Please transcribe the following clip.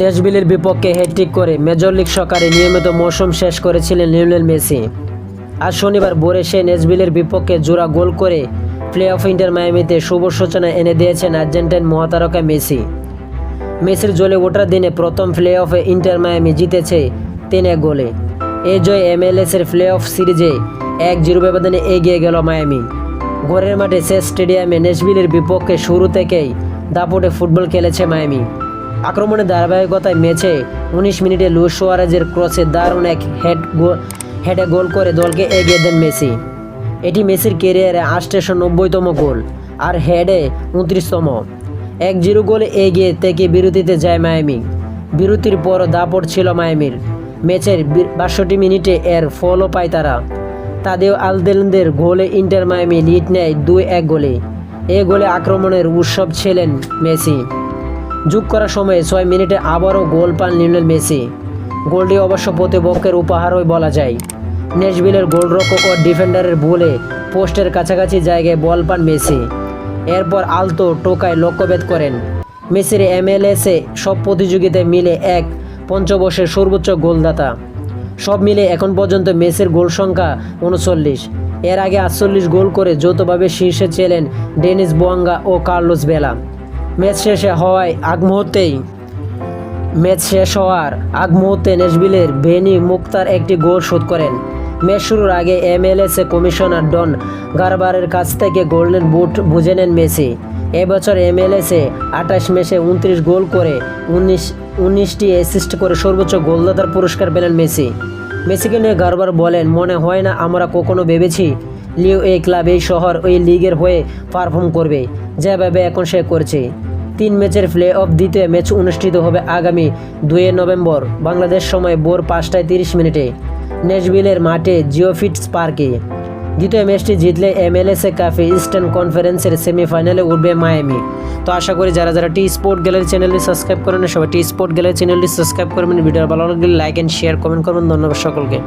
নেশবিলের বিপক্ষে হ্যাট্রিক করে major league সকারে নিয়মিত মৌসুম শেষ করেছিলেন লিওনেল মেসি। আজ শনিবার ভোরে সে নেশবিলের বিপক্ষে জোড়া গোল করে প্লে অফ ইন্টার মায়ামিতে শুভ সূচনা এনে দিয়েছেন আর্জেন্টাইন মহাতারকা মেসি। মেসির জ্বলে ওঠার দিনে প্রথম প্লে অফে ইন্টার মায়ামি জিতেছে তিন এক গোলে। এই জয় এমএলএসের প্লে অফ সিরিজে এক জিরো ব্যবধানে এগিয়ে গেল মায়ামি। ঘরের মাঠে শেষ স্টেডিয়ামে নেসবিলের বিপক্ষে শুরু থেকেই দাপটে ফুটবল খেলেছে মায়ামি। আক্রমণের ধারাবাহিকতায় ম্যাচে উনিশ মিনিটে লুইস সোয়ারেজের ক্রসে দারুণ এক হেড হেডে গোল করে দলকে এগিয়ে দেন মেসি। এটি মেসির কেরিয়ারে আটশো নব্বইতম গোল আর হেডে উনত্রিশতম। এক জিরো গোলে এগিয়ে থেকে বিরতিতে যায় মায়ামি। বিরতির পর দাপট ছিল মায়ামির। ম্যাচের বাষট্টি মিনিটে এর ফলও পায় তারা। তাদেও আলদেলদের গোলে ইন্টার মায়ামি লিড নেয় দুই এক গোলে। এ গোলে আক্রমণের উৎসব ছিলেন মেসি। যোগ করার সময়ে ছয় মিনিটে আবারও গোল পান লিওনেল মেসি। গোলটি অবশ্য প্রতিপক্ষের উপহারই বলা যায়। নেশবিলের গোলরক্ষক ও ডিফেন্ডারের ভুলে পোস্টের কাছাকাছি জায়গায় বল পান মেসি। এরপর আলতো টোকায় লক্ষ্যভেদ করেন। মেসির এমএলএসে সব প্রতিযোগিতায় মিলে এক পঞ্চবর্ষের সর্বোচ্চ গোলদাতা। সব মিলে এখন পর্যন্ত মেসির গোল সংখ্যা উনচল্লিশ। এর আগে আটচল্লিশ গোল করে যৌথভাবে শীর্ষে ছিলেন ডেনিস বোয়াঙ্গা ও কার্লোস বেলা ম্যাচ শেষে হওয়ায় আগ মুহূর্তেই ম্যাচ শেষ হওয়ার আগ মুহূর্তে নেশবিলের বেনি মুক্তার একটি গোল শোধ করেন। ম্যাচ শুরুর আগে এমএলএসএ কমিশনার ডন গারবারের কাছ থেকে গোল্ডেন বুট বুঝে নেন মেসি। এবছর এমএলএসে আঠাশ ম্যাচে উনত্রিশ গোল করে উনিশ, উনিশটি অ্যাসিস্ট করে সর্বোচ্চ গোলদাতার পুরস্কার পেলেন মেসি। মেসিকে নিয়ে গারবার বলেন, মনে হয় না আমরা কখনো ভেবেছি লিও এই ক্লাব এই শহর ওই লিগের হয়ে পারফর্ম করবে। যেভাবে এখন সে করছে। তিন ম্যাচের প্লে অফ দ্বিতীয় ম্যাচ অনুষ্ঠিত হবে আগামী দুই নভেম্বর, বাংলাদেশ সময় ভোর পাঁচটায় তিরিশ মিনিটে নেশবিলের মাঠে জিওফিটস পার্কে। দ্বিতীয় ম্যাচটি জিতলে এমএলএসএ কাফে ইস্টার্ন কনফারেন্সের সেমিফাইনালে উঠবে মায়ামি। তো আশা করি যারা যারা টি স্পোর্ট গ্যালারি চ্যানেলটি সাবস্ক্রাইব করেন সবাই টি স্পোর্ট গ্যালারি চ্যানেলটি সাবস্ক্রাইব করবেন। ভিডিও ভালো লাগলে লাইক অ্যান্ড শেয়ার কমেন্ট করবেন। ধন্যবাদ সকলকে।